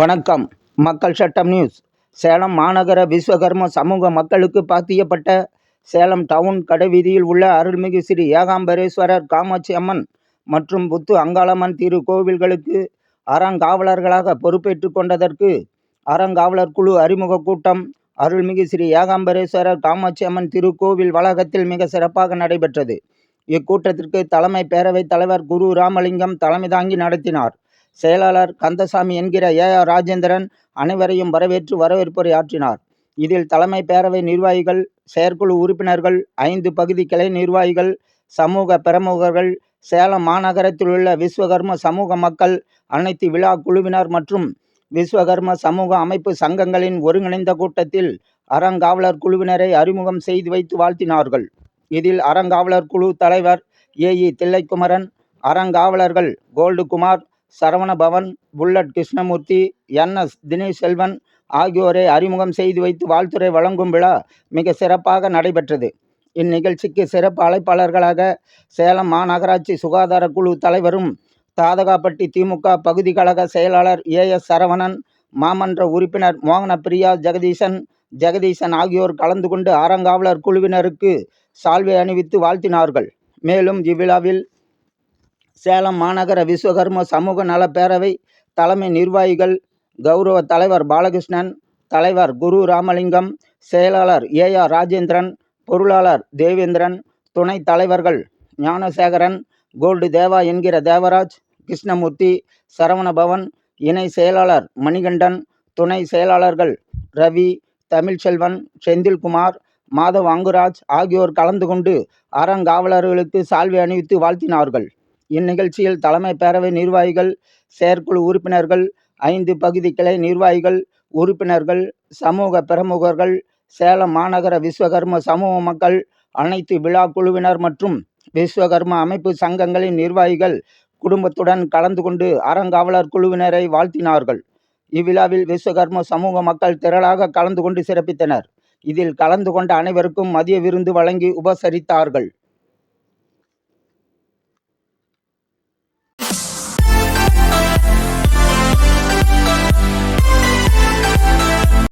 வணக்கம். மக்கள் சட்டம் நியூஸ். சேலம் மாநகர விஸ்வகர்ம சமூக மக்களுக்கு பாத்தியப்பட்ட சேலம் டவுன் கடைவீதியில் உள்ள அருள்மிகு ஸ்ரீ ஏகாம்பரேஸ்வரர் காமாட்சி அம்மன் மற்றும் புத்து அங்காளம்மன் திருக்கோவில்களுக்கு அறங்காவலர்களாக பொறுப்பேற்றுக் கொண்டதற்கு அறங்காவலர் குழு அறிமுக கூட்டம். அருள்மிகு ஸ்ரீ ஏகாம்பரேஸ்வரர் காமாட்சி அம்மன் திருக்கோவில் வளாகத்தில் மிக சிறப்பாக நடைபெற்றது. இக்கூட்டத்திற்கு தலைமை பேரவைத் தலைவர் குரு ராமலிங்கம் தலைமை தாங்கி நடத்தினார். செயலாளர் கந்தசாமி என்கிற ஏ. ஆர். ராஜேந்திரன் அனைவரையும் வரவேற்று வரவேற்புரை ஆற்றினார். இதில் தலைமை பேரவை நிர்வாகிகள் செயற்குழு உறுப்பினர்கள் ஐந்து பகுதி கிளை நிர்வாகிகள் சமூக பிரமுகர்கள் சேலம் மாநகரத்தில் உள்ள விஸ்வகர்ம சமூக மக்கள் அனைத்து விழா குழுவினர் மற்றும் விஸ்வகர்ம சமூக அமைப்பு சங்கங்களின் ஒருங்கிணைந்த கூட்டத்தில் அறங்காவலர் குழுவினரை அறிமுகம் செய்து வைத்து வாழ்த்தினார்கள். இதில் அறங்காவலர் குழு தலைவர் A. E. Thillaikumaran அறங்காவலர்கள் Goldkumar Saravanabhavan Bullet Krishnamurthy N. S. Dinesh Selvan ஆகியோரை அறிமுகம் செய்து வைத்து வாழ்த்துறை வழங்கும் விழா மிக சிறப்பாக நடைபெற்றது. இந்நிகழ்ச்சிக்கு சிறப்பு அழைப்பாளர்களாக சேலம் மாநகராட்சி சுகாதார குழு தலைவரும் தாதகாப்பட்டி திமுக பகுதி கழக செயலாளர் ஏ. எஸ். சரவணன் மாமன்ற உறுப்பினர் மோகன பிரியா ஜெகதீசன் ஜெகதீசன் ஆகியோர் கலந்து கொண்டு அறங்காவலர் குழுவினருக்கு சால்வை அணிவித்து வாழ்த்தினார்கள். மேலும் இவ்விழாவில் சேலம் மாநகர விஸ்வகர்ம சமூக நலப் பேரவை தலைமை நிர்வாகிகள் கௌரவ தலைவர் பாலகிருஷ்ணன் தலைவர் குரு ராமலிங்கம் செயலாளர் ஏ ஆர் ராஜேந்திரன் பொருளாளர் தேவேந்திரன் துணை தலைவர்கள் ஞானசேகரன் கோல்டு தேவா என்கிற தேவராஜ் கிருஷ்ணமூர்த்தி சரவணபவன் இணை செயலாளர் மணிகண்டன் துணை செயலாளர்கள் ரவி தமிழ்ச்செல்வன் செந்தில்குமார் மாதவ் அங்குராஜ் ஆகியோர் கலந்து கொண்டு அறங்காவலர்களுக்கு சால்வை அணிவித்து வாழ்த்தினார்கள். இந்நிகழ்ச்சியில் தலைமை பேரவை நிர்வாகிகள் செயற்குழு உறுப்பினர்கள் ஐந்து பகுதி கிளை நிர்வாகிகள் உறுப்பினர்கள் சமூக பிரமுகர்கள் சேலம் மாநகர விஸ்வகர்ம சமூக மக்கள் அனைத்து விழா குழுவினர் மற்றும் விஸ்வகர்ம அமைப்பு சங்கங்களின் நிர்வாகிகள் குடும்பத்துடன் கலந்து கொண்டு அறங்காவலர் குழுவினரை வாழ்த்தினார்கள். இவ்விழாவில் விஸ்வகர்ம சமூக மக்கள் திரளாக கலந்து கொண்டு சிறப்பித்தனர். இதில் கலந்து கொண்ட அனைவருக்கும் மதிய விருந்து வழங்கி உபசரித்தார்கள்.